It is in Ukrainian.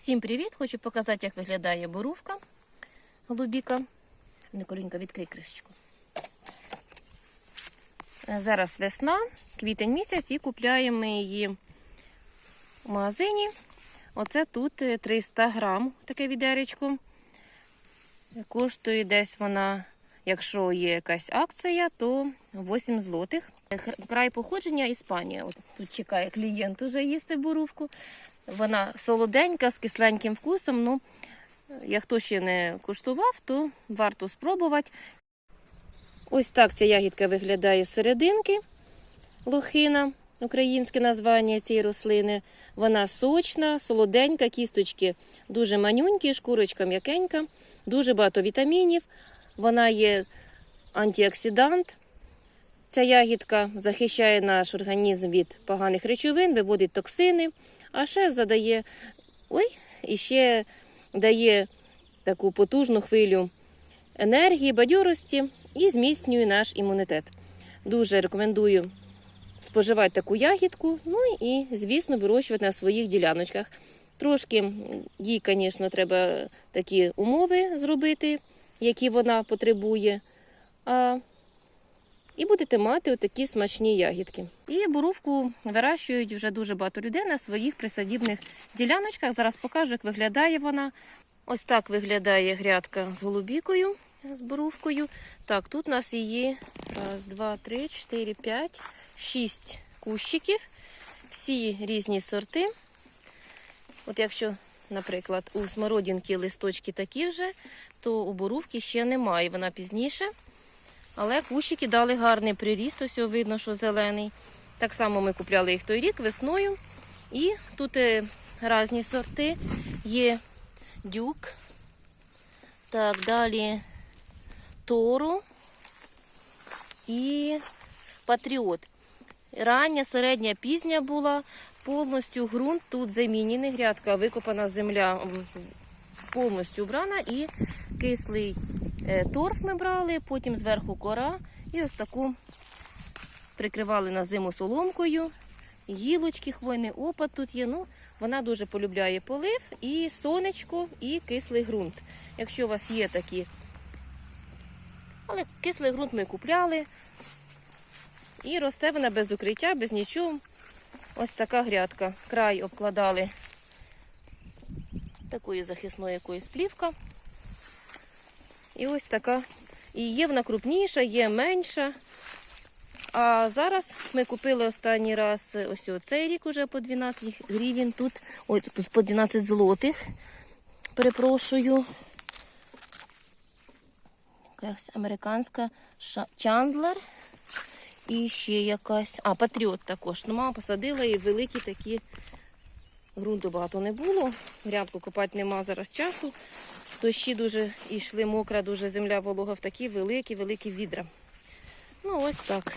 Всім привіт! Хочу показати, як виглядає бурувка голубіка. Николінка, відкрий кришечку. Е, Зараз весна, квітень місяць, і купляємо її в магазині. Оце тут е, 300 грам, таке відеречко. Коштує десь вона, якщо є якась акція, то 8 злотих. Край походження Іспанія. От тут чекає клієнт уже їсти бурувку. Вона солоденька з кисленьким вкусом. Ну, як хто ще не куштував, то варто спробувати. Ось так ця ягідка виглядає з серединки. Лохина, українське названня цієї рослини. Вона сочна, солоденька, кісточки дуже манюнькі, шкурочка м'якенька, дуже багато вітамінів. Вона є антиоксидант. Ця ягідка захищає наш організм від поганих речовин, виводить токсини, а ще задає ой, і ще дає таку потужну хвилю енергії, бадьорості і зміцнює наш імунітет. Дуже рекомендую споживати таку ягідку, ну і, звісно, вирощувати на своїх діляночках. Трошки їй, звісно, треба такі умови зробити, які вона потребує. А і будете мати отакі смачні ягідки. І бурувку вирощують вже дуже багато людей на своїх присадібних діляночках. Зараз покажу, як виглядає вона. Ось так виглядає грядка з голубікою, з бурувкою. Так, тут у нас її раз, два, три, чотири, п'ять, шість кущиків. Всі різні сорти. От якщо, наприклад, у смородинки листочки такі вже, то у бурувки ще немає. Вона пізніше. Але кущики дали гарний приріст, ось видно, що зелений. Так само ми купляли їх той рік весною. І тут е, різні сорти. Є дюк. Так, далі тору і патріот. Рання, середня, пізня була. Повністю ґрунт тут замінений, грядка викопана земля повністю вбрана і кислий е, торф ми брали, потім зверху кора і ось таку прикривали на зиму соломкою. Гілочки, хвойний опад тут є. Ну, вона дуже полюбляє полив і сонечко, і кислий ґрунт. Якщо у вас є такі. Але кислий ґрунт ми купляли. І росте вона без укриття, без нічого. Ось така грядка. Край обкладали такою захисною якоюсь плівка. І ось така. І є вона крупніша, є менша. А зараз ми купили останній раз ось цей рік уже по 12 гривень. Тут ой, по 12 злотих. Перепрошую. Якась американська Чандлер. І ще якась. А, Патріот також. Ну, мама посадила і великі такі. Грунту багато не було. Грядку копати нема зараз часу. Дощі дуже йшли, мокра, дуже земля волога в такі великі-великі відра. Ну, ось так.